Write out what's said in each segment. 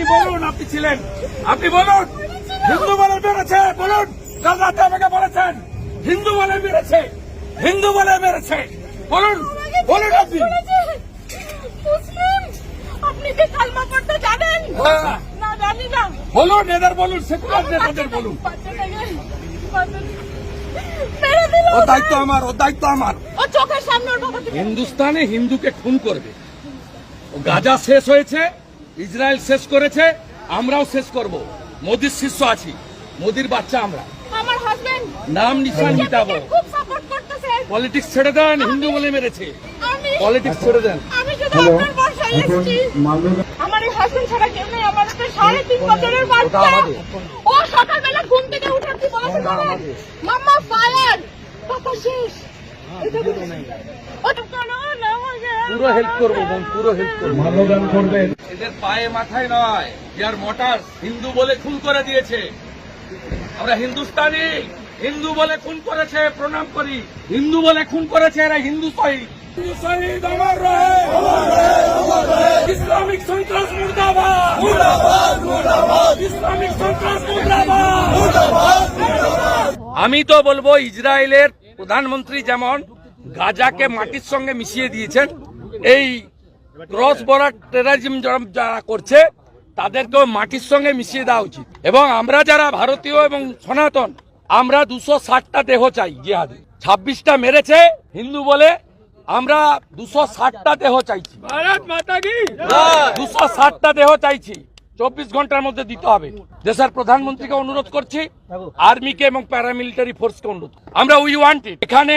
আপনি বলুন আপনি ছিলেন। আপনি বলুন হিন্দু বলে মেরেছে বলুন কাল রাতে আমাকে বলেছেন হিন্দু বলে মেরেছে হিন্দু বলে মেরেছে। বলুন বলুন আপনি। মুসলিম আপনি কি কালমা পড়তে জানেন? হ্যাঁ। না জানি না। বলুন এদের বলুন সেকুলার নেতাদের বলুন। ও দায়িত্ব আমার ও দায়িত্ব আমার। ও চোখের সামনে ওর হিন্দুস্তানে হিন্দুকে খুন করবে। গাজা শেষ হয়েছে ইসরায়েল শেষ করেছে আমরাও শেষ করব। মোদির শিষ্য আছি মোদির বাচ্চা আমরা। আমার হাজবেন্ড নাম নিশান মিটাবো খুব সাপোর্ট করতেছে। পলিটিক্স ছেড়ে দেন হিন্দু বলে মেরেছে। পলিটিক্স ছেড়ে দেন। আমি শুধু আপনার বর্ষায় এসেছি আমার এই হাজবেন্ড ছাড়া কেউ নেই আমার সাড়ে তিন বছরের বাচ্চা। ও সকালবেলা ঘুম থেকে উঠে কি বলেছে মাম্মা ফায়ার পাপা শেষ। এটা কেন? পুরো হেল্প করব বোন পুরো হেল্প করব। মাল্যদান করবেন। এদের পায়ে মাথায় নয় ইয়ার মোটর হিন্দু বলে খুন করে দিয়েছে। আমরা হিন্দুস্তানি হিন্দু বলে খুন করেছে প্রণাম করি। হিন্দু বলে খুন করেছে এরা হিন্দু শহীদ। হিন্দু শহীদ আমার রহে ইসলামিক সন্ত্রাস মুর্দাবাদ। ইসলামিক সন্ত্রাস মুর্দাবাদ। আমি তো বলব ইসরায়েলের প্রধানমন্ত্রী যেমন গাজাকে মাটির সঙ্গে মিশিয়ে দিয়েছেন এই ক্রস বর্ডার টেরারিজম যারা করছে তাদেরকেও মাটির সঙ্গে মিশিয়ে দেওয়া উচিত। এবং আমরা যারা ভারতীয় এবং সনাতন আমরা দুশো ষাটটা দেহ চাই জিহাদি। ছাব্বিশটা মেরেছে হিন্দু বলে আমরা দুশো ষাটটা দেহ চাইছি। দুশো ষাটটা দেহ চাইছি। চব্বিশ ঘণ্টার মধ্যে দিতে হবে। দেশের প্রধানমন্ত্রীকে অনুরোধ করছি, আর্মিকে এবং প্যারামিলিটারি ফোর্সকে অনুরোধ। আমরা উই ওয়ান্ট এখানে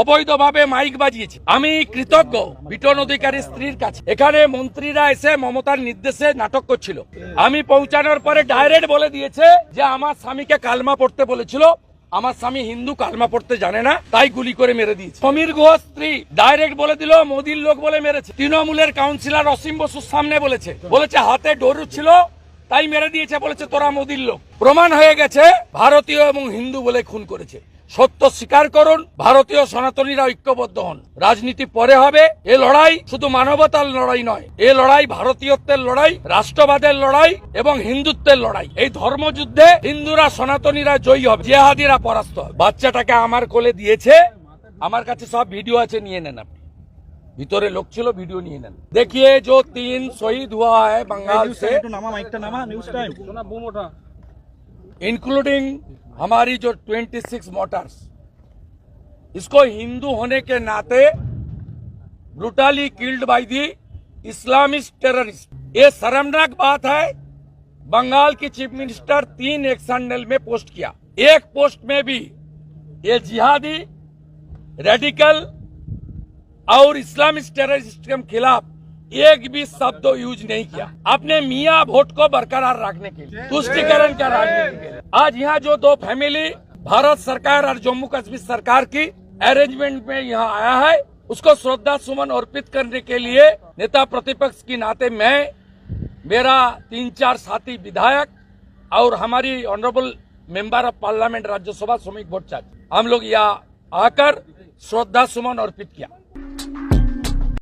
অবৈধভাবে মাইক বাজিয়েছি। আমি কৃতজ্ঞ বিটন অধিকারী স্ত্রীর কাছে। এখানে মন্ত্রীরা এসে মমতার নির্দেশে নাটক করছিল। আমি পৌঁছানোর পরে ডাইরেক্ট বলে দিয়েছে যে আমার স্বামীকে কালমা পড়তে বলেছিল। আমার স্বামী হিন্দু কালমা পড়তে জানে না, তাই গুলি করে মেরে দিয়েছে। সমীর ঘোষ স্ত্রী ডাইরেক্ট বলে দিল, মোদির লোক বলে মেরেছে। তৃণমূলের কাউন্সিলর অসীম বসুর সামনে বলেছে বলেছে, হাতে ডরু ছিল, তাই মেরে দিয়েছে। বলেছে, তোরা মোদির লোক। প্রমাণ হয়ে গেছে, ভারতীয় এবং হিন্দু বলে খুন করেছে। সত্য স্বীকার করুন ভারতীয় সনাতনীরা ঐক্যবদ্ধ হন। রাজনীতি পরে হবে এ লড়াই শুধু মানবতার লড়াই নয় এ লড়াই ভারতীয়ত্বের লড়াই রাষ্ট্রবাদের লড়াই এবং হিন্দুত্বের লড়াই। এই ধর্মযুদ্ধে হিন্দুরা সনাতনীরা জয়ী হবে জেহাদিরা পরাস্ত বাচ্চাটাকে আমার কোলে দিয়েছে আমার কাছে সব ভিডিও আছে নিয়ে নেন আপনি। ভিতরে লোক ছিল ভিডিও নিয়ে নেন। দেখিয়ে যে তিন শহীদ হওয়া হয় বাঙ্গাল इंक्लूडिंग हमारी जो 26 मोटर्स इसको हिंदू होने के नाते brutally killed by the Islamist terrorist ये शर्मनाक बात है। बंगाल की चीफ मिनिस्टर तीन एक्शन में पोस्ट किया। एक पोस्ट में भी ये जिहादी रेडिकल और इस्लामिस्ट टेररिस्ट के खिलाफ एक भी शब्द यूज़ नहीं किया। अपने मियाँ वोट को बरकरार रखने के लिए, तुष्टिकरण का राजनीति के लिए। आज यहाँ जो दो फैमिली भारत सरकार और जम्मू कश्मीर सरकार की अरेंजमेंट में यहाँ आया है, उसको श्रद्धा सुमन अर्पित करने के लिए नेता प्रतिपक्ष की नाते मैं, मेरा तीन चार साथी विधायक और हमारी honourable member of parliament Rajya Sabha Sumit Bhattacharya हम लोग यहाँ आकर श्रद्धा सुमन अर्पित किया।